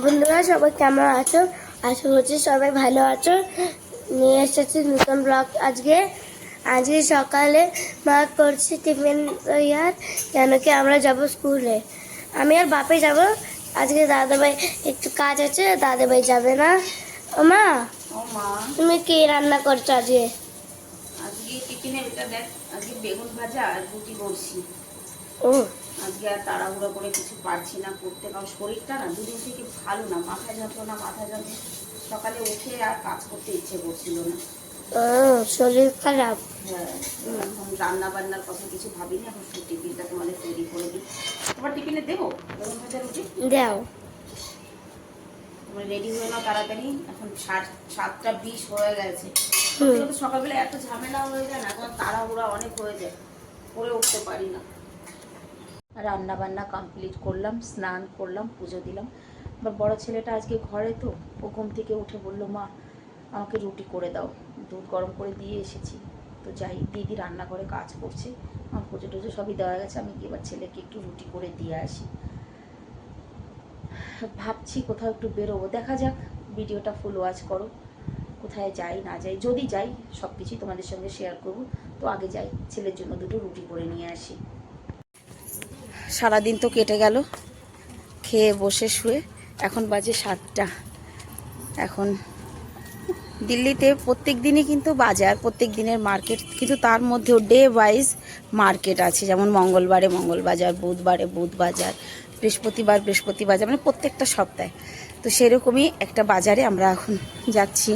বন্ধুরা সবাই কেমন আছো? আশা করছি সবাই ভালো আছো। নিয়ে এসেছি নতুন ব্লগ আজকে। আজকে সকালে মা করছি টিফিন ইয়ার কেন কি আমরা যাব স্কুলে। আমি আর বাপে যাব। আজকে দাদাভাই একটু কাজ আছে দাদাভাই যাবে না। ও মা তুমি কি রান্না করছ আজকে? আজকে টিফিনে এটা দেখ আজকে বেগুন ভাজা আর রুটি করছি ও আজকে আর তাড়াহুড়ো করে কিছু পারছি না করতে কারণ শরীরটা না দুদিন থেকে ভালো না মাথা যন্ত্রণা মাথা যন্ত্রণা। সকালে উঠে আর কাজ করতে ইচ্ছে করছিল না। শরীর খারাপ? হ্যাঁ এখন রান্না বান্নার কথা কিছু ভাবিনি এখন শুধু টিফিনটা তোমাদের তৈরি করে দিই। তোমার টিফিনে দেবো? বেগুন ভাজা রুটি? দাও। তোমার রেডি হয়ে নাও তাড়াতাড়ি? এখন সাত সাতটা বিশ হয়ে গেছে। সকালবেলা এত ঝামেলা হয়ে যায় না এখন তাড়াহুড়া অনেক হয়ে যায়। করে উঠতে পারি না। রান্না বান্না কমপ্লিট করলাম, স্নান করলাম, পুজো দিলাম। এবার বড় ছেলেটা আজকে ঘরে তো, ও ঘুম থেকে উঠে বলল, মা, আমাকে রুটি করে দাও, দুধ গরম করে দিয়ে এসেছি। তো যাই, দিদি রান্নাঘরে কাজ করছে, আমার পুজো টুজো সবই দেওয়া গেছে, আমি এবার ছেলেকে একটু রুটি করে দিয়ে আসি। ভাবছি কোথাও একটু বেরোবো, দেখা যাক, ভিডিওটা ফুল ওয়াচ করো, কোথায় যাই, না যাই, যদি যাই সব কিছুই তোমাদের সঙ্গে শেয়ার করব। তো আগে যাই, ছেলের জন্য দুটো রুটি করে নিয়ে আসি। সারাদিন তো কেটে গেল। খেয়ে বসে শুয়ে এখন বাজে সাতটা। এখন দিল্লিতে প্রত্যেক দিনই কিন্তু বাজার প্রত্যেক দিনের মার্কেট, কিন্তু তার মধ্যেও ডে ওয়াইজ মার্কেট আছে। যেমন মঙ্গলবারে মঙ্গল বাজার বুধবারে বুধ বাজার বৃহস্পতিবার বৃহস্পতি বাজার মানে প্রত্যেকটা সপ্তাহে। তো সেরকমই একটা বাজারে আমরা এখন যাচ্ছি।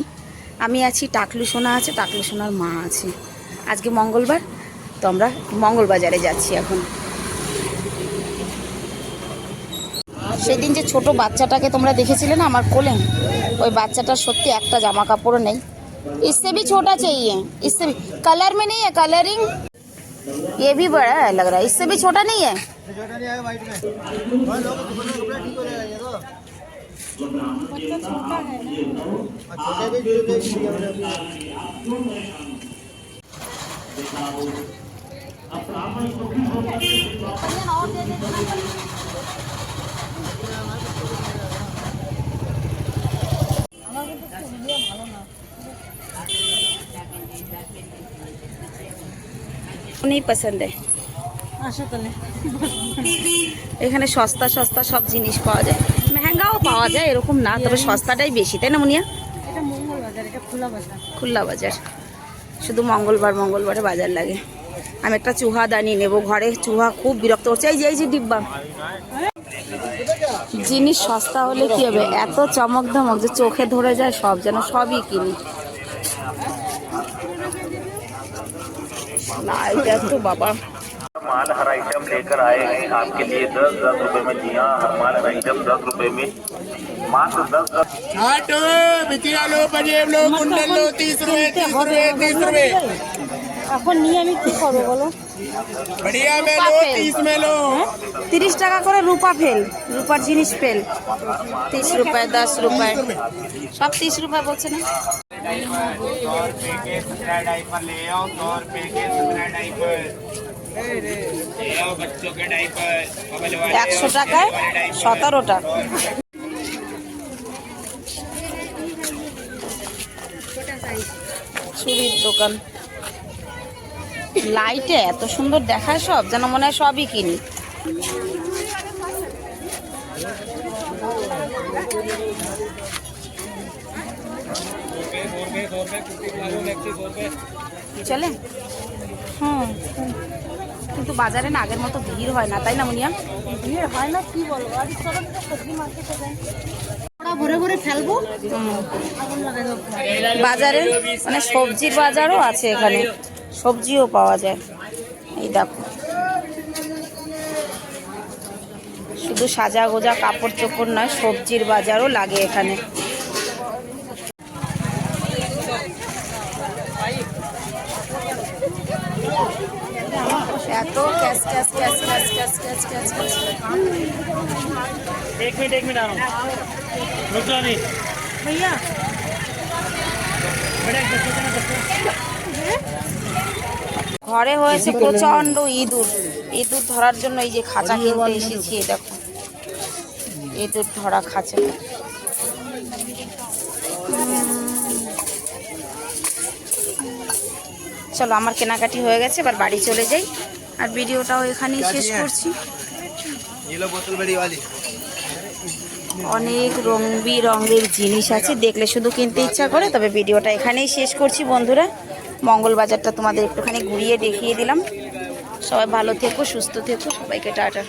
আমি আছি, টাকলু সোনা আছে, টাকলু সোনার মা আছে। আজকে মঙ্গলবার, তো আমরা মঙ্গল বাজারে যাচ্ছি এখন। সেদিন যে ছোট বাচ্চাটাকে তোমরা দেখেছিলে না আমার কোলে ওই বাচ্চাটার সত্যি একটা জামা কাপড়ও নেই इससे भी छोटा चाहिए इससे भी कलर में नहीं है कलरिंग ये भी बड़ा है लग रहा है इससे भी छोटा नहीं है छोटा नहीं आएगा वाइट में और लोग कपड़ा नहीं पसंद है এখানে সস্তা সস্তা সব জিনিস পাওয়া যায় মেহেঙ্গাও পাওয়া যায় এরকম না তবে সস্তাটাই বেশি তাই না মুনিয়া এটা মঙ্গল বাজার এটা খোলা বাজার খুল্লা বাজার শুধু মঙ্গলবার মঙ্গলবারে বাজার লাগে আমি একটা চুহা দানিয়ে নেব ঘরে চুহা খুব বিরক্ত করছে এই যে এই যে ডিব্বা জিনিস সস্তা হলে কি হবে এত চমক ধমক যে চোখে ধরে যায় সব যেন সবই কিনি না এটা তো বাবা माल हर आइटम लेकर आए हैं आपके लिए दस दस रुपए में जी हाँ हर माल हर आइटम दस रुपए में मात्र दस दस आटो बिटिया लो पंजेब लो कुंडल लो तीस रुपए तीस रुपए तीस रुपए এখন নিয়ে আমি কি করব বলো? হ্যাঁ? তিরিশ টাকা করে রূপা ফেল রূপার জিনিস ফেল তিরিশ রুপায় দশ রুপায়। সব তিরিশ রুপায় বলছে না? একশো টাকায় সতেরোটা। চুরির দোকান। লাইটে এত সুন্দর দেখায় সব যেন মনে হয় সবই কিনি। চলে হুম কিন্তু বাজারে না আগের মতো ভিড় হয় না তাই না মুনিয়া? ভিড় হয় না কি বলব? আজ সবজি মার্কেটে যাই। ভরে ভরে ফেলব। আগুন লাগাই দেবো বাজারে মানে সবজির বাজারও আছে এখানে। সবজিও পাওয়া যায় এই দেখো শুধু সাজা গোজা কাপড় চোপড় নয় সবজির বাজারও লাগে এখানে এত cash cash cash cash cash cash cash cash एक मिनट एक मिनट आ रहा हूँ रुक जाओ नहीं भैया बेटा एक बच्चे को ना बच्चे ঘরে হয়েছে প্রচণ্ড ইঁদুর। ইঁদুর ধরার জন্য এই যে খাঁচা কিনতে এসেছি দেখো। ইঁদুর ধরা খাঁচা। চলো আমার কেনাকাটি হয়ে গেছে এবার বাড়ি চলে যাই। আর ভিডিওটাও এখানেই শেষ করছি। অনেক রং বিরঙের জিনিস আছে দেখলে শুধু কিনতে ইচ্ছা করে তবে ভিডিওটা এখানেই শেষ করছি বন্ধুরা। মঙ্গল বাজারটা তোমাদের একটুখানি ঘুরিয়ে দেখিয়ে দিলাম। সবাই ভালো থেকো সুস্থ থেকো সবাইকে টাটা।